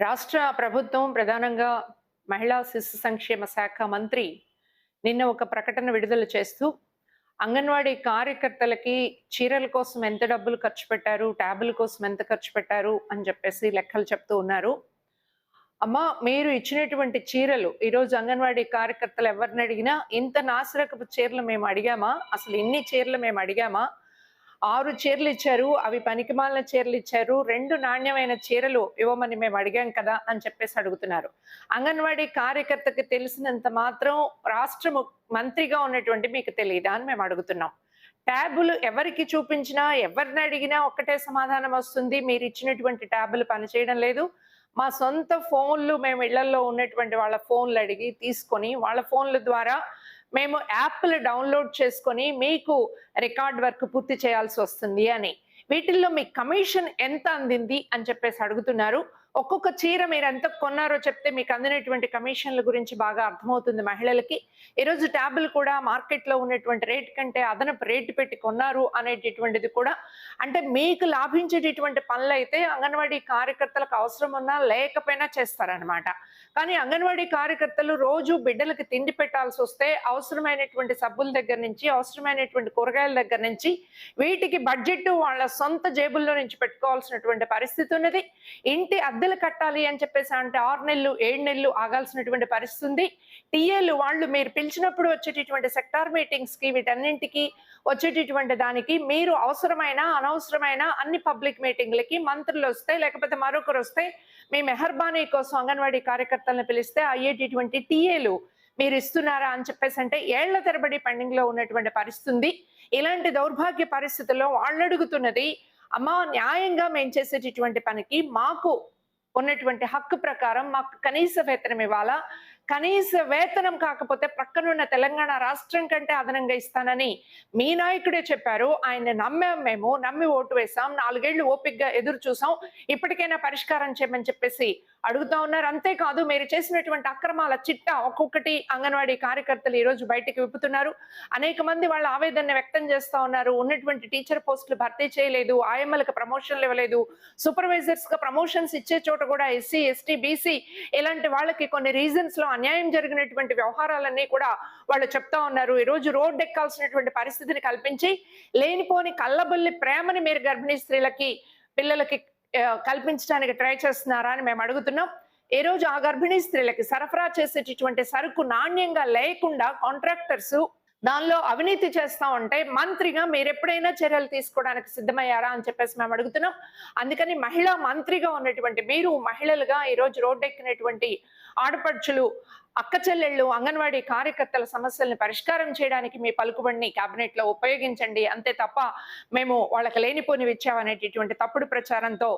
రాష్ట్ర ప్రభుత్వం ప్రధానంగా మహిళా శిశు సంక్షేమ శాఖ మంత్రి నిన్న ఒక ప్రకటన విడుదల చేస్తూ అంగన్వాడీ కార్యకర్తలకి చీరల కోసం ఎంత డబ్బులు ఖర్చు పెట్టారు ట్యాబుల కోసం ఎంత ఖర్చు పెట్టారు అని చెప్పేసి లెక్కలు చెప్తూ ఉన్నారు. అమ్మ మీరు ఇచ్చినటువంటి చీరలు ఈరోజు అంగన్వాడీ కార్యకర్తలు ఎవరిని అడిగినా ఇంత నాసిరకపు చీరలు మేము అడిగామా? అసలు ఇన్ని చీరలు మేము అడిగామా? ఆరు చీరలు ఇచ్చారు అవి పనికిమాలిన చీరలు ఇచ్చారు రెండు నాణ్యమైన చీరలు ఇవ్వమని మేము అడిగాం కదా అని చెప్పేసి అడుగుతున్నారు. అంగన్వాడీ కార్యకర్తకి తెలిసినంత మాత్రం రాష్ట్ర మంత్రిగా ఉన్నటువంటి మీకు తెలియదా అని మేము అడుగుతున్నాం. ట్యాబులు ఎవరికి చూపించినా ఎవరిని అడిగినా ఒక్కటే సమాధానం వస్తుంది. మీరు ఇచ్చినటువంటి ట్యాబులు పనిచేయడం లేదు. మా సొంత ఫోన్లు మేము ఇళ్ళలో ఉన్నటువంటి వాళ్ళ ఫోన్లు అడిగి తీసుకొని వాళ్ళ ఫోన్ల ద్వారా మేము యాప్లు డౌన్లోడ్ చేసుకొని మీకు రికార్డ్ వర్క్ పూర్తి చేయాల్సి వస్తుంది అని. వీటిల్లో మీ కమిషన్ ఎంత అందింది అని చెప్పేసి అడుగుతున్నారు. ఒక్కొక్క చీర మీరు ఎంత కొన్నారో చెప్తే మీకు అందినటువంటి కమిషన్ల గురించి బాగా అర్థమవుతుంది మహిళలకి. ఈరోజు ట్యాబులు కూడా మార్కెట్లో ఉన్నటువంటి రేట్ కంటే అదనపు రేటు పెట్టి కొన్నారు అనేటటువంటిది కూడా అంటే మీకు లాభించేటటువంటి పనులు అయితే అంగన్వాడీ కార్యకర్తలకు అవసరం ఉన్నా లేకపోయినా చేస్తారనమాట కానీ అంగన్వాడీ కార్యకర్తలు రోజు బిడ్డలకి తిండి పెట్టాల్సి వస్తే అవసరమైనటువంటి సబ్బుల దగ్గర నుంచి అవసరమైనటువంటి కూరగాయల దగ్గర నుంచి వీటికి బడ్జెట్ వాళ్ళ సొంత జేబుల్లో నుంచి పెట్టుకోవాల్సినటువంటి పరిస్థితి ఉన్నది. ఇంటి అద్దెలు కట్టాలి అని చెప్పేసి అంటే ఆరు నెలలు ఏడు నెలలు ఆగాల్సినటువంటి పరిస్థితి ఉంది. టీఏలు వాళ్ళు మీరు పిలిచినప్పుడు వచ్చేటటువంటి సెక్టార్ మీటింగ్స్కి వీటన్నింటికి వచ్చేటటువంటి దానికి మీరు అవసరమైన అనవసరమైన అన్ని పబ్లిక్ మీటింగ్లకి మంత్రులు వస్తే లేకపోతే మరొకరు వస్తే మీ మెహర్బానీ కోసం అంగన్వాడీ కార్యకర్తలను పిలిస్తే అయ్యేటటువంటి టీఏలు మీరు ఇస్తున్నారా అని చెప్పేసి అంటే ఏళ్ళ తరబడి పెండింగ్లో ఉన్నటువంటి పరిస్థితి ఉంది. ఇలాంటి దౌర్భాగ్య పరిస్థితుల్లో వాళ్ళు అడుగుతున్నది అమ్మ న్యాయంగా మేము చేసేటటువంటి పనికి మాకు ఉన్నటువంటి హక్కు ప్రకారం మాకు కనీస వేతనం ఇవ్వాలా? కనీస వేతనం కాకపోతే ప్రక్కనున్న తెలంగాణ రాష్ట్రం కంటే అదనంగా ఇస్తానని మీ నాయకుడే చెప్పారు. ఆయన నమ్మాం మేము నమ్మి ఓటు వేసాం నాలుగేళ్ళు ఓపిక్గా ఎదురు చూసాం ఇప్పటికైనా పరిష్కారం చేయమని చెప్పేసి అడుగుతా ఉన్నారు. అంతేకాదు మీరు చేసినటువంటి అక్రమాల చిట్టా ఒక్కొక్కటి అంగన్వాడీ కార్యకర్తలు ఈ రోజు బయటకు విప్పుతున్నారు. అనేక మంది వాళ్ళ ఆవేదన వ్యక్తం చేస్తా ఉన్నారు. ఉన్నటువంటి టీచర్ పోస్టులు భర్తీ చేయలేదు ఆయమ్మలకు ప్రమోషన్లు ఇవ్వలేదు సూపర్వైజర్స్గా ప్రమోషన్స్ ఇచ్చే చోట కూడా ఎస్సీ ఎస్టీ బీసీ ఇలాంటి వాళ్ళకి కొన్ని రీజన్స్లో అన్యాయం జరిగినటువంటి వ్యవహారాలన్నీ కూడా వాళ్ళు చెప్తా ఉన్నారు. ఈ రోజు రోడ్డు ఎక్కాల్సినటువంటి పరిస్థితిని కల్పించి లేనిపోని కళ్ళబుల్లి ప్రేమని మీరు గర్భిణీ స్త్రీలకి పిల్లలకి కల్పించడానికి ట్రై చేస్తున్నారా అని మేము అడుగుతున్నాం. ఈ రోజు ఆ గర్భిణీ స్త్రీలకి సరఫరా చేసేటటువంటి సరుకు నాణ్యంగా లేకుండా కాంట్రాక్టర్స్ దానిలో అవినీతి చేస్తా ఉంటే మంత్రిగా మీరు ఎప్పుడైనా చర్యలు తీసుకోవడానికి సిద్ధమయ్యారా అని చెప్పేసి మేము అడుగుతున్నాం. అందుకని మహిళా మంత్రిగా ఉన్నటువంటి మీరు మహిళలుగా ఈ రోజు రోడ్డెక్కినటువంటి ఆడపడుచులు అక్క చెల్లెళ్ళు అంగన్వాడీ కార్యకర్తల సమస్యల్ని పరిష్కారం చేయడానికి మీ పలుకుబడిని కేబినెట్లో ఉపయోగించండి. అంతే తప్ప మేము వాళ్ళకి లేనిపోనివి ఇచ్చామనేటటువంటి తప్పుడు ప్రచారంతో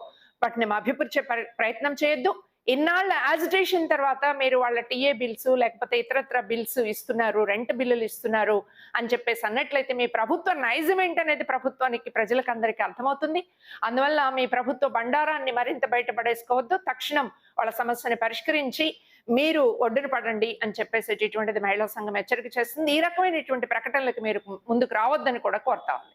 వాటిని అభిపుచ్చే ప్రయత్నం చేయొద్దు. ఇన్నాళ్ళ యాజిటేషన్ తర్వాత మీరు వాళ్ళ టీఏ బిల్స్ లేకపోతే ఇతరత్ర బిల్స్ ఇస్తున్నారు రెంట్ బిల్లులు ఇస్తున్నారు అని చెప్పేసి అన్నట్లయితే మీ ప్రభుత్వ నైజం ఏంటనేది ప్రభుత్వానికి ప్రజలకు అందరికీ అర్థమవుతుంది. అందువల్ల మీ ప్రభుత్వ బండారాన్ని మరింత బయటపడేసుకోవద్దు. తక్షణం వాళ్ళ సమస్యని పరిష్కరించి మీరు ఒడ్డున పడండి అని చెప్పేసి ఇటువంటిది మహిళా సంఘం హెచ్చరిక చేస్తుంది. ఈ రకమైనటువంటి ప్రకటనలకు మీరు ముందుకు రావద్దని కూడా కోరుతా ఉంది